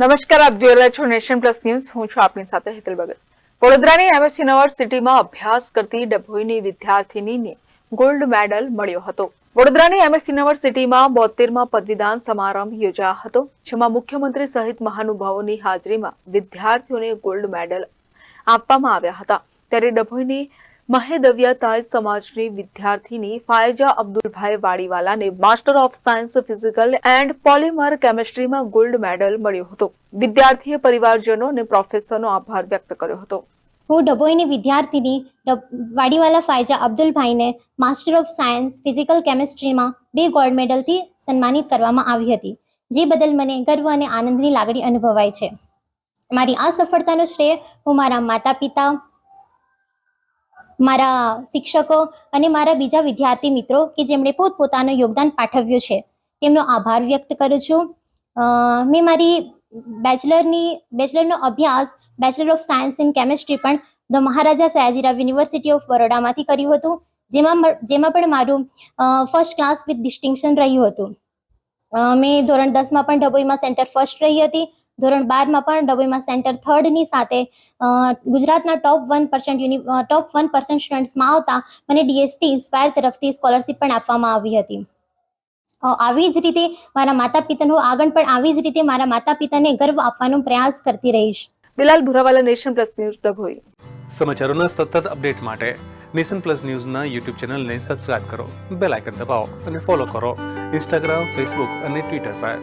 નમસ્કાર, આપ જોઈ રહ્યા છો નેશન પ્લસ ન્યૂઝ. હું છું આપની સાથે હેતલ ભગત. વડોદરાની એમએસ યુનિવર્સિટીમાં અભ્યાસ કરતી ડભોઈની વિદ્યાર્થીનીને ગોલ્ડ મેડલ મળ્યો હતો. વડોદરાની એમએસ યુનિવર્સિટીમાં બોતેરમાં પદવીદાન સમારંભ યોજાયો હતો, જેમાં મુખ્યમંત્રી સહિત મહાનુભાવોની હાજરીમાં વિદ્યાર્થીઓને ગોલ્ડ મેડલ આપવામાં આવ્યા હતા. ત્યારે ડભોઈની મહેદવિયા તાજ સમાજની વિદ્યાર્થીની ફાયજા અબ્દુલભાઈ વાડીવાલાને master of science physical and polymer કેમિસ્ટ્રીમાં gold medal મળ્યો હતો. વિદ્યાર્થીએ પરિવારજનો અને પ્રોફેસરનો આભાર વ્યક્ત કર્યો હતો. હું ડભોઈની વિદ્યાર્થીની વાડીવાલા ફાયજા અબ્દુલભાઈને માસ્ટર ઓફ સાયન્સ ફિઝિકલ કેમિસ્ટ્રીમાં બે ગોલ્ડ મેડલથી સન્માનિત કરવામાં આવી હતી, જે બદલ મને ગર્વ અને આનંદની લાગણી અનુભવાય છે. મારી આ સફળતાનો શ્રેય હું મારા માતા પિતા મારા શિક્ષકો અને મારા બીજા વિદ્યાર્થી મિત્રો કે જેમણે પોતપોતાનું યોગદાન પાઠવ્યું છે. તેમનો આભાર વ્યક્ત કરું છું. મેં મારી બેચલરની, બેચલરનો અભ્યાસ bachelor of science in chemistry પણ the Maharaja Sayajirao university of બરોડામાંથી કર્યું હતું, જેમાં જેમાં પણ મારું ફર્સ્ટ ક્લાસ વિથ ડિસ્ટિંક્શન રહ્યું હતું. મેં ધોરણ દસમાં પણ ડભોઈમાં સેન્ટર ફર્સ્ટ રહી હતી. ધોરણ બારમાં પણ ડભોઈમાં સેન્ટર થર્ડની સાથે ગુજરાતના top one percent uni top one percent સ્ટુડન્ટ્સમાં આવતા મને ડીએસટી ઇન્સ્પાયર તરફથી સ્કોલરશિપ પણ આપવામાં આવી હતી. આવી જ રીતે મારા માતા પિતાનો આગળ પણ આવી જ રીતે મારા માતા પિતાને ગર્વ આપવાનો પ્રયાસ કરતી રહીશ. Bilal Bhurawala Nation Plus News Dabhoi. સમાચારોના સતત અપડેટ માટે નેશન પ્લસ ન્યૂઝના યુટ્યુબ ચેનલને સબસ્ક્રાઇબ કરો બેલ આઇકન દબાવો અને ફોલો કરો ઇન્સ્ટાગ્રામ ફેસબુક અને ટ્વિટર પર.